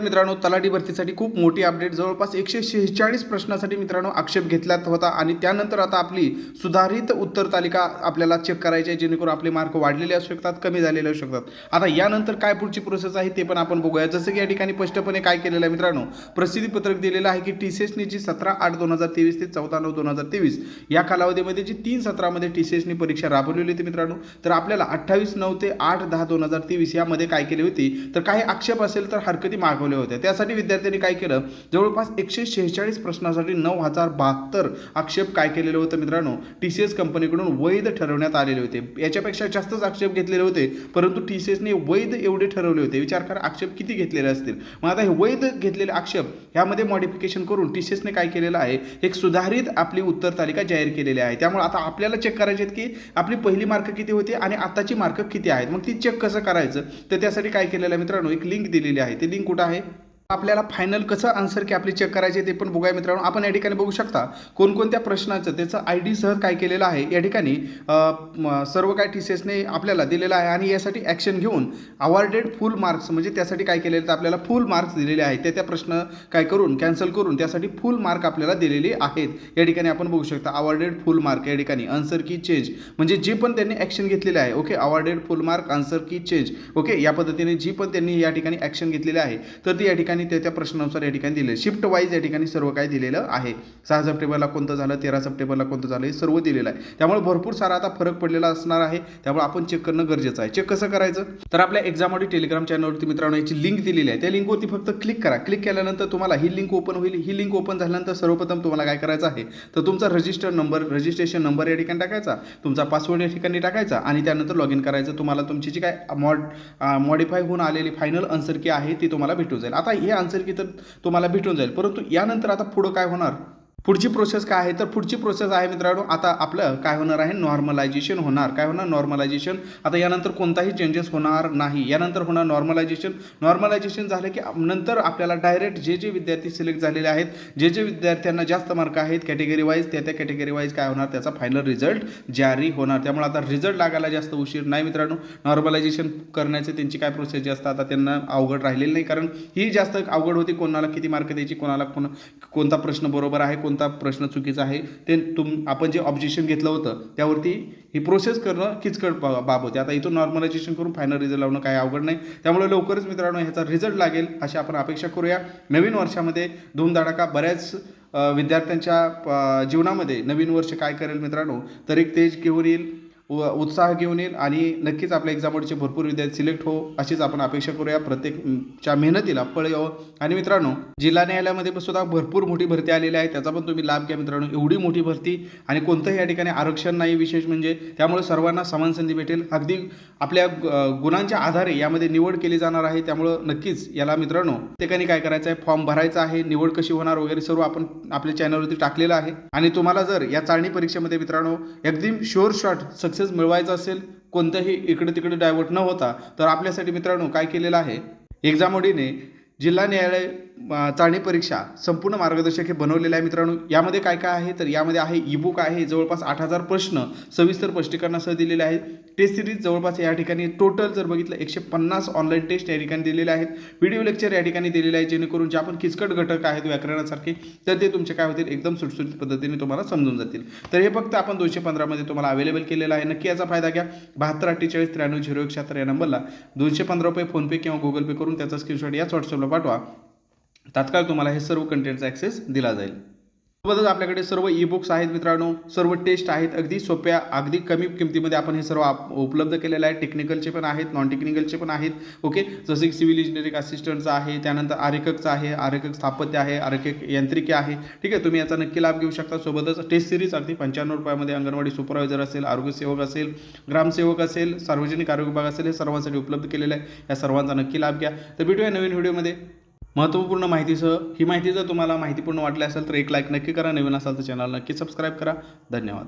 मित्रांनो तलाठी भरतीसाठी खूप मोठी अपडेट जवळपास एकशे शेहेचाळीस प्रश्नासाठी मित्रांनो आक्षेप घेतला होता आणि त्यानंतर आता आपली सुधारित उत्तर तालिका आपल्याला चेक करायची आहे जेणेकरून आपले मार्क वाढलेले असू शकतात कमी झालेले असू शकतात. आता यानंतर काय पुढची प्रोसेस आहे ते पण आपण बघूया. जसं की या ठिकाणी स्पष्टपणे काय केलेलं आहे मित्रांनो प्रसिद्धी पत्रक दिलेलं आहे की टी सी एसनी जी सतरा आठ दोन हजार तेवीस ते चौदा नऊ दोन हजार तेवीस या कालावधीमध्ये जी तीन सत्रामध्ये टी सी एसनी परीक्षा राबवलेली होती मित्रांनो तर आपल्याला अठ्ठावीस नऊ ते आठ दहा दोन हजार तेवीस यामध्ये काय केली होती? तर काही आक्षेप असेल तर हरकती मागवल्या होते. त्यासाठी विद्यार्थ्यांनी काय केलं? जवळपास एकशे शेहेचाळीस प्रश्नासाठी नऊ हजार बहात्तर आक्षेप काय केलेले होते मित्रांनो? टी सी एस कंपनीकडून वैध ठरवण्यात आलेले होते. याच्यापेक्षा जास्तच आक्षेप घेतलेले होते. परंतु टी सी एसने वैध एवढे ठरवले होते. विचार करा आक्षेप किती घेतलेले असतील? मग आता हे वैध घेतलेले आक्षेप ह्यामध्ये मॉडिफिकेशन करून टी सी एसने काय केलेलं आहे? एक सुधारित आपली उत्तर तालिका जाहीर केलेली आहे. त्यामुळे आता आपल्याला चेक करायचे आहेत की आपली पहिली मार्क किती होती आणि आताची मार्क किती आहेत? मग ती चेक कसं करायचं? तर त्यासाठी काय केलेलं आहे मित्रांनो? एक लिंक दिलेली आहे. ती लिंक कुठं आहे? sabe? आपल्याला फायनल कसं आन्सर की आपली चेक करायचे ते पण बघूया मित्रांनो. आपण या ठिकाणी बघू शकता कोणकोणत्या प्रश्नाचं त्याचं आय डी सह काय केलेलं आहे या ठिकाणी सर्व काय टी सी एसने आपल्याला दिलेलं आहे आणि यासाठी ॲक्शन घेऊन अवॉर्डेड फुल मार्क्स म्हणजे त्यासाठी काय केलेलं तर आपल्याला फुल मार्क्स दिलेले आहेत. ते त्या प्रश्न काय करून कॅन्सल करून त्यासाठी फुल मार्क आपल्याला दिलेले आहेत. या ठिकाणी आपण बघू शकता अवॉर्डेड फुल मार्क या ठिकाणी आन्सर की चेंज म्हणजे जे पण त्यांनी ॲक्शन घेतलेले आहे okay awarded full mark answer key change okay या पद्धतीने जी पण त्यांनी या ठिकाणी ॲक्शन घेतलेली आहे तर ती या ठिकाणी त्या त्या प्रश्नानुसार या ठिकाणी दिले शिफ्ट वाईज या ठिकाणी सर्व काय दिलेलं आहे. सहा सप्टेंबरला कोणतं झालं तेरा सप्टेंबरला कोणतं झालं हे सर्व दिलेलं आहे. त्यामुळे भरपूर सारा आता फरक पडलेला असणार आहे. त्यामुळे आपण चेक करणं गरजेचं आहे. चेक कसं करायचं? तर आपल्या एक्झामवरती टेलिग्राम चॅनलवरती मित्रांनो याची लिंक दिलेली आहे. त्या लिंकवरती फक्त क्लिक करा. क्लिक केल्यानंतर तुम्हाला ही लिंक ओपन होईल. ही लिंक ओपन झाल्यानंतर सर्वप्रथम तुम्हाला काय करायचं आहे? तर तुमचा रजिस्टर नंबर रजिस्ट्रेशन नंबर या ठिकाणी टाकायचा. तुमचा पासवर्ड या ठिकाणी टाकायचा. आणि त्यानंतर लॉग इन करायचं. तुम्हाला तुमची जी काय मॉड मॉडिफाय होऊन आलेली फायनल आन्सर की आहे ती तुम्हाला भेटू जाईल. आता हे आन्सर की तर तुम्हाला भेटून जाईल. परंतु यानंतर आता पुढं काय होणार? पुढची प्रोसेस काय आहे? तर पुढची प्रोसेस आहे मित्रांनो आता आपलं काय होणार आहे? नॉर्मलायझेशन होणार. काय होणार? नॉर्मलायझेशन आता यानंतर कोणताही चेंजेस होणार नाही. यानंतर होणार नॉर्मलायझेशन नॉर्मलायझेशन झालं की नंतर आपल्याला डायरेक्ट जे जे विद्यार्थी सिलेक्ट झालेले आहेत जे जे विद्यार्थ्यांना जास्त मार्क आहेत कॅटेगरी वाईज त्या त्या कॅटेगरी वाईज काय होणार? त्याचा फायनल रिझल्ट जारी होणार. त्यामुळे आता रिझल्ट लागायला जास्त उशीर नाही मित्रांनो. नॉर्मलायझेशन करण्याचे त्यांची काय प्रोसेस जास्त आता त्यांना अवघड राहिलेली नाही. कारण ही जास्त अवघड होती कोणाला किती मार्क द्यायची कोणाला कोण कोणता प्रश्न बरोबर आहे कोणता प्रश्न चुकीचा आहे ते तुम आपण जे ऑब्जेक्शन घेतलं होतं त्यावरती ही प्रोसेस करणं किचकट बा- बाब होते आता इथून नॉर्मलायझेशन करून फायनल रिझल्ट लावणं काही अवघड नाही. त्यामुळे लवकरच मित्रांनो ह्याचा रिझल्ट लागेल अशी आपण अपेक्षा करूया. नवीन वर्षामध्ये धूमधडाका बऱ्याच विद्यार्थ्यांच्या जीवनामध्ये नवीन वर्ष काय करेल मित्रांनो तर एक तेज घेऊन येईल. व उत्साह घेऊन येईल आणि नक्कीच आपल्या एक्झामवरचे भरपूर विद्यार्थी सिलेक्ट हो अशीच आपण अपेक्षा करूया. प्रत्येकच्या मेहनतीला फळ यावं. आणि मित्रांनो जिल्हा न्यायालयामध्ये पण सुद्धा भरपूर मोठी भरती आलेली आहे. त्याचा पण तुम्ही लाभ घ्या मित्रांनो. एवढी मोठी भरती आणि कोणतंही या ठिकाणी आरक्षण नाही विशेष म्हणजे त्यामुळे सर्वांना समान संधी भेटेल. अगदी आपल्या गुणांच्या आधारे यामध्ये निवड केली जाणार आहे. त्यामुळं नक्कीच याला मित्रांनो ठिकाणी काय करायचं आहे फॉर्म भरायचा आहे. निवड कशी होणार वगैरे सर्व आपण आपल्या चॅनलवरती टाकलेलं आहे. आणि तुम्हाला जर या चाळणी परीक्षेमध्ये मित्रांनो एकदम शोर शॉट सक्सेस मिळवायचा असेल कोणतंही इकडे तिकडे डायव्हर्ट न होता तर आपल्यासाठी मित्रांनो काय केलेलं आहे? एक्झामोडीने जिल्हा न्यायालय चाळणी परीक्षा संपूर्ण मार्गदर्शक हे बनवलेलं आहे मित्रांनो. यामध्ये काय काय आहे? तर यामध्ये आहे ई बुक आहे जवळपास आठ हजार प्रश्न सविस्तर स्पष्टीकरणासह दिलेले आहेत. टेस्ट सिरीज जवळपास या ठिकाणी टोटल जर बघितलं एकशे पन्नास ऑनलाईन टेस्ट या ठिकाणी दिलेले आहेत. व्हिडिओ लेक्चर या ठिकाणी दिलेले आहेत जेणेकरून जे आपण किचकट घटक आहेत व्याकरणासारखे तर ते तुमचे काय होतील? एकदम सुटसुटीत पद्धतीने तुम्हाला समजून जातील. तर हे फक्त आपण दोनशे पंधरामध्ये तुम्हाला अवेलेबल केलेलं आहे. नक्की याचा फायदा घ्या. बहात्तर अठ्ठेचाळीस त्र्याण्णव झिरो एक शहात्तर या नंबरला दोनशे पंधरा रुपये फोनपे किंवा गुगल पे करून त्याचा स्क्रीनशॉट याच व्हॉट्सअपला पाठवा. तात्काळ तुम्हाला हे सर्व कंटेंटचा ॲक्सेस दिला जाईल. सोबतच आपल्याकडे सर्व ई बुक्स आहेत मित्रांनो. सर्व टेस्ट आहेत. अगदी सोप्या अगदी कमी किमतीमध्ये आपण हे सर्व उपलब्ध केलेलं आहे. टेक्निकलचे पण आहेत नॉन टेक्निकलचे पण आहेत. ओके जसे की सिव्हिल इंजिनिअरिंग असिस्टंटचं आहे त्यानंतर आरेखकचं आहे. आरेखक स्थापत्य आहे आरेखक यांत्रिकी आहे. ठीक आहे? तुम्ही याचा नक्की लाभ घेऊ शकता. सोबतच टेस्ट सिरीज अगदी पंच्याण्णव रुपयामध्ये अंगणवाडी सुपरवायझर असेल आरोग्यसेवक असेल ग्रामसेवक असेल सार्वजनिक आरोग्य विभाग असेल हे सर्वांसाठी उपलब्ध केलेलं आहे. या सर्वांचा नक्की लाभ घ्या. तर भेटूया नवीन व्हिडिओमध्ये महत्त्वपूर्ण माहितीसह ही माहिती जर तुम्हाला माहितीपूर्ण वाटली असेल तर एक लाईक नक्की करा. नवीन असाल तर चॅनल नक्की सबस्क्राईब करा. धन्यवाद.